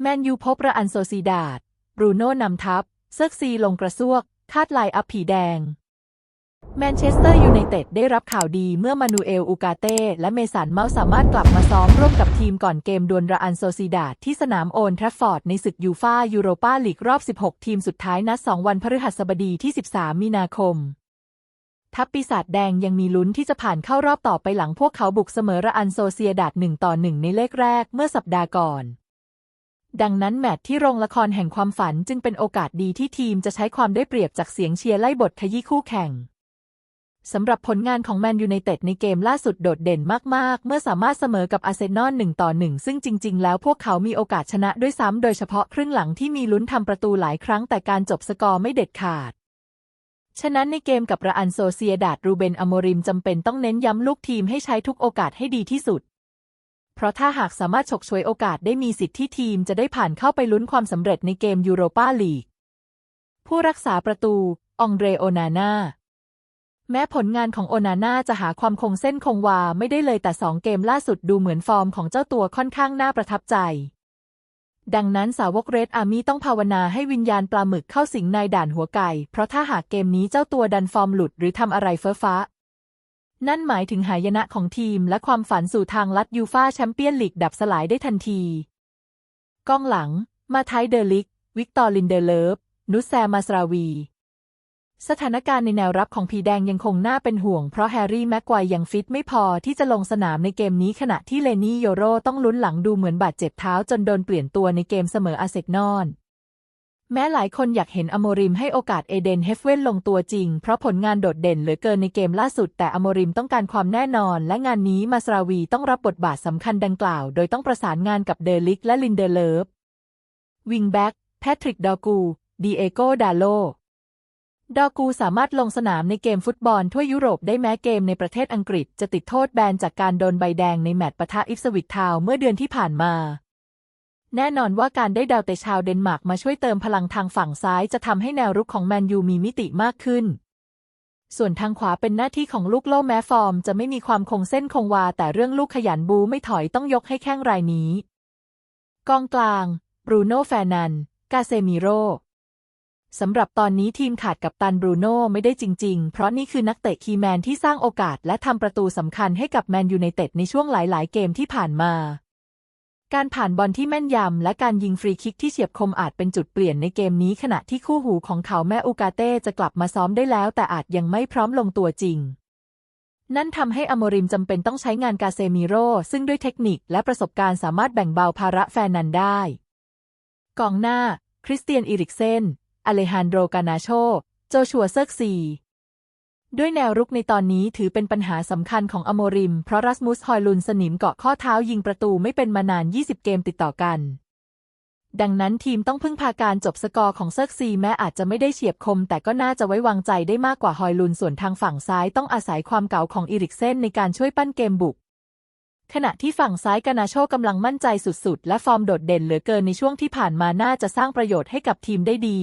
แมนยูพบระอันโซซีดาดบรูโน่นำทัพ เซิร์กซีลงกระซวก คาดลายอัพผีแดง แมนเชสเตอร์ยูไนเต็ดได้รับข่าวดีเมื่อมานูเอล อูกาเต้ และเมสันเมาส์สามารถกลับมาซ้อมร่วมกับทีมก่อนเกมดวลระอันโซซีดาดที่สนามโอนแทรฟฟอร์ดในศึกยูฟ่ายูโรปาลีกรอบ 16 ทีมสุดท้ายนัด 2 วันพฤหัสบดีที่ 13 มีนาคมทัพปีศาจแดงยังมีลุ้นที่จะผ่านเข้ารอบต่อไปหลังพวกเขาบุกเสมอระอันโซเซียดาด1ต่อ1ในเลขแรกเมื่อสัปดาห์ก่อน ดังนั้นแมตช์ที่โรงละครแห่งความฝันจึงเป็นโอกาสดีที่ทีมจะใช้ความได้เปรียบจากเสียงเชียร์ไล่บทขยี้คู่แข่งสำหรับผลงานของแมนยูไนเต็ดในเกมล่าสุดโดดเด่นมาก ๆ เมื่อสามารถเสมอกับอาร์เซนอล1ต่อ1ซึ่งจริง ๆ แล้วพวกเขามีโอกาสชนะด้วยซ้ำ โดยเฉพาะครึ่งหลังที่มีลุ้นทำประตูหลายครั้งแต่การจบสกอร์ไม่เด็ดขาด ฉะนั้นในเกมกับระอันโซเซียดาดรูเบนอโมริมจำเป็นต้องเน้นย้ำลูกทีมให้ใช้ทุกโอกาสให้ดีที่สุด เพราะถ้าหากสามารถฉกฉวยโอกาสได้มีสิทธิ์ที่ทีมจะได้ผ่านเข้าไปลุ้นความสำเร็จในเกมยูโรปาลีก ผู้รักษาประตู องเดรโอนาน่า แม้ผลงานของโอนาน่าจะหาความคงเส้นคงวาไม่ได้เลยแต่สองเกมล่าสุดดูเหมือนฟอร์มของเจ้าตัวค่อนข้างน่าประทับใจ ดังนั้นสาวกเรดอาร์มี่ต้องภาวนาให้วิญญาณปลาหมึกเข้าสิงในด่านหัวไก่ เพราะถ้าหากเกมนี้เจ้าตัวดันฟอร์มหลุดหรือทำอะไรเฟ้อฟ้า นั่นหมายถึงหายนะของทีมและความฝันสู่ทางลัดยูฟาแชมเปี้ยนลีกดับสลายได้ทันที กองหลัง มาไทเดอลิก วิกตอร์ลินเดเลฟ นุสแซมาสราวี สถานการณ์ในแนวรับของผีแดงยังคงน่าเป็นห่วง เพราะแฮร์รี่แม็กควายยังฟิตไม่พอที่จะลงสนามในเกมนี้ขณะที่เลนี่โยโรต้องลุ้นหลังดูเหมือนบาดเจ็บเท้าจนโดนเปลี่ยนตัวในเกมเสมออาเซนอล แม้หลายคนอยากเห็นอโมริมให้โอกาสเอเดนเฮฟเว่นลงตัวจริง เพราะผลงานโดดเด่นเหลือเกินในเกมล่าสุด แต่อโมริมต้องการความแน่นอน และงานนี้มาสราวีต้องรับบทบาทสำคัญดังกล่าว โดยต้องประสานงานกับเดลิกและลินเดเลฟวิงแบ็กแพทริกดอกูดีเอโกดาโลดอกูสามารถลงสนามในเกมฟุตบอลทั่วยุโรปได้แม้เกมในประเทศอังกฤษ จะติดโทษแบนจากการโดนใบแดงในแมตช์ปะทะอิฟสวิกทาวเมื่อเดือนที่ผ่านมา แน่นอนว่าการได้ดาวเตะชาวเดนมาร์กมาช่วยเติมพลังทางฝั่งซ้ายจะทำให้แนวรุกของแมนยูมีมิติมากขึ้น ส่วนทางขวาเป็นหน้าที่ของลูกโล่แม้ฟอร์ม จะไม่มีความคงเส้นคงวา แต่เรื่องลูกขยันบูไม่ถอยต้องยกให้แข้งรายนี้ กองกลางบรูโน่แฟนัน กาเซมิโรสำหรับตอนนี้ทีมขาดกับตันบรูโน่ไม่ได้จริง ๆ เพราะนี่คือนักเตะคีย์แมนที่สร้างโอกาสและทำประตูสำคัญให้กับแมนยูไนเต็ดในช่วงหลาย ๆ เกมที่ผ่านมา การผ่านบอลที่แม่นยำ และการยิงฟรีคิกที่เฉียบคมอาจเป็นจุดเปลี่ยนในเกมนี้ขณะที่คู่หูของเขาแม่อูกาเต้จะกลับมาซ้อมได้แล้ว แต่อาจยังไม่พร้อมลงตัวจริง นั่นทำให้อโมริมจำเป็นต้องใช้งานกาเซมิโร่ซึ่งด้วยเทคนิคและประสบการณ์สามารถแบ่งเบาภาระแฟนนันได้ กองหน้า คริสเตียนอิริกเซนอเลฮันโดรกานาโช โจชัวเซิร์กซี ด้วยแนวรุกในตอนนี้ถือเป็นปัญหาสำคัญของอโมริม เพราะรัสมุสฮอยลุนสนิมเกาะข้อเท้ายิงประตูไม่เป็นมานาน 20 เกมติดต่อกัน ดังนั้นทีมต้องพึ่งพาการจบสกอร์ของเซิร์กซีแม้อาจจะไม่ได้เฉียบคม แต่ก็น่าจะไว้วางใจได้มากกว่าฮอยลุนส่วนทางฝั่งซ้ายต้องอาศัยความเก่าของอิริกเซนในการช่วยปั้นเกมบุก ขณะที่ฝั่งซ้ายกานาโชกำลังมั่นใจสุดๆ และฟอร์มโดดเด่นเหลือเกินในช่วงที่ผ่านมาน่าจะสร้างประโยชน์ให้กับทีมได้ดี